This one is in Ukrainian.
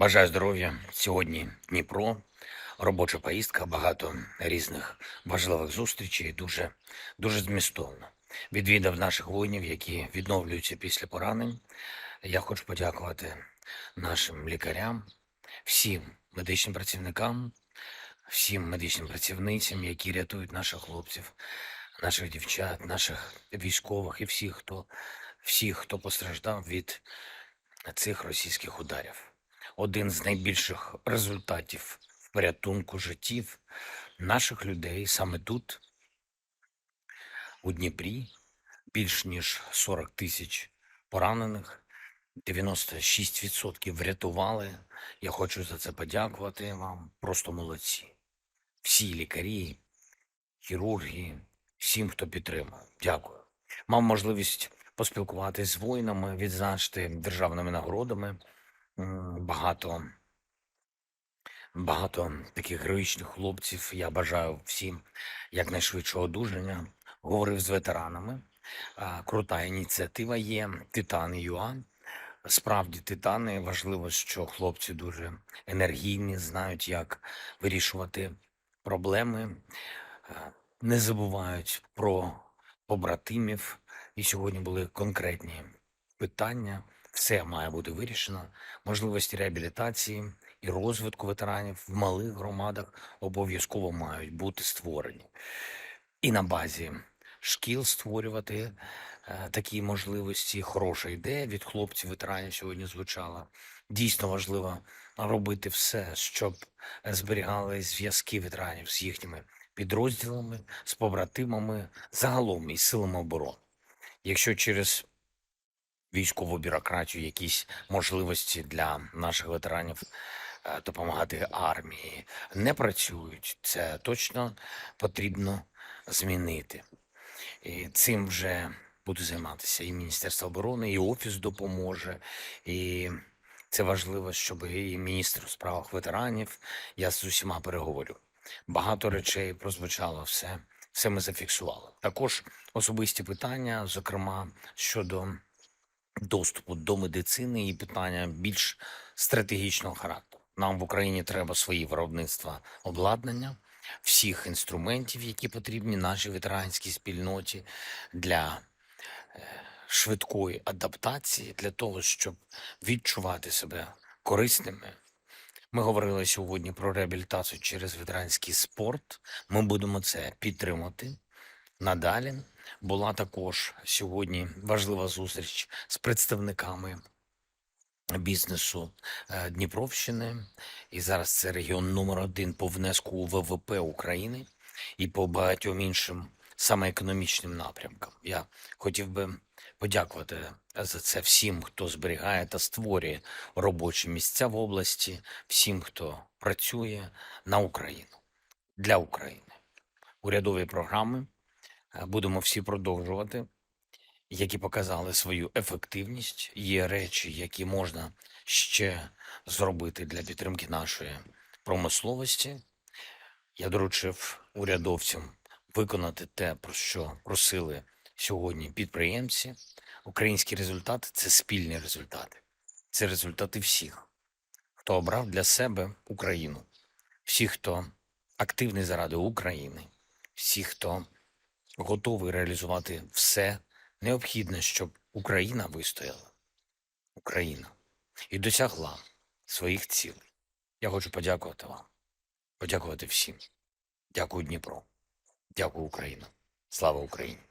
Бажаю здоров'я. Сьогодні Дніпро, робоча поїздка, багато різних важливих зустрічей. Дуже, дуже змістовно. Відвідав наших воїнів, які відновлюються після поранень. Я хочу подякувати нашим лікарям, всім медичним працівникам, всім медичним працівницям, які рятують наших хлопців, наших дівчат, наших військових і всіх, хто, всіх, хто постраждав від цих російських ударів один з найбільших результатів в порятунку життів наших людей саме тут, у Дніпрі, більш ніж 40 тисяч поранених, 96% врятували. Я хочу за це подякувати вам. Просто молодці. Всі лікарі, хірурги, всім, хто підтримав. Дякую. Мав можливість поспілкуватися з воїнами, відзначити державними нагородами. Багато, багато таких героїчних хлопців. Я бажаю всім якнайшвидшого одужання. Говорив з ветеранами. Крута ініціатива є. Титани ЮА. Справді, титани важливо, що хлопці дуже енергійні, знають, як вирішувати проблеми, не забувають про побратимів. І сьогодні були конкретні питання. Все має бути вирішено. Можливості реабілітації і розвитку ветеранів в малих громадах обов'язково мають бути створені. І на базі шкіл створювати е, такі можливості. Хороша ідея від хлопців ветеранів сьогодні звучала. Дійсно важливо робити все, щоб зберігали зв'язки ветеранів з їхніми підрозділами, з побратимами, загалом із силами оборони. Якщо через військову бюрократію, якісь можливості для наших ветеранів е, допомагати армії не працюють. Це точно потрібно змінити. І цим вже буде займатися і Міністерство оборони, і Офіс допоможе. І це важливо, щоб і міністр у справах ветеранів. Я з усіма переговорю. Багато речей прозвучало все. Все ми зафіксували. Також особисті питання, зокрема щодо доступу до медицини і питання більш стратегічного характеру. Нам в Україні треба свої виробництва обладнання, всіх інструментів, які потрібні нашій ветеранській спільноті для е, швидкої адаптації, для того, щоб відчувати себе корисними. Ми говорили сьогодні про реабілітацію через ветеранський спорт. Ми будемо це підтримати надалі. Була також сьогодні важлива зустріч з представниками бізнесу е, Дніпровщини. І зараз це регіон номер один по внеску у ВВП України і по багатьом іншим саме економічним напрямкам. Я хотів би подякувати за це всім, хто зберігає та створює робочі місця в області, всім, хто працює на Україну для України. Урядові програми будемо всі продовжувати які показали свою ефективність. Є речі, які можна ще зробити для підтримки нашої промисловості. Я доручив урядовцям виконати те, про що просили сьогодні підприємці. Українські результати це спільні результати, це результати всіх, хто обрав для себе Україну, всі, хто активний заради України, всі, хто готовий реалізувати все необхідне, щоб Україна вистояла, Україна і досягла своїх цілей. Я хочу подякувати вам, подякувати всім. Дякую, Дніпро. Дякую, Україна. Слава Україні!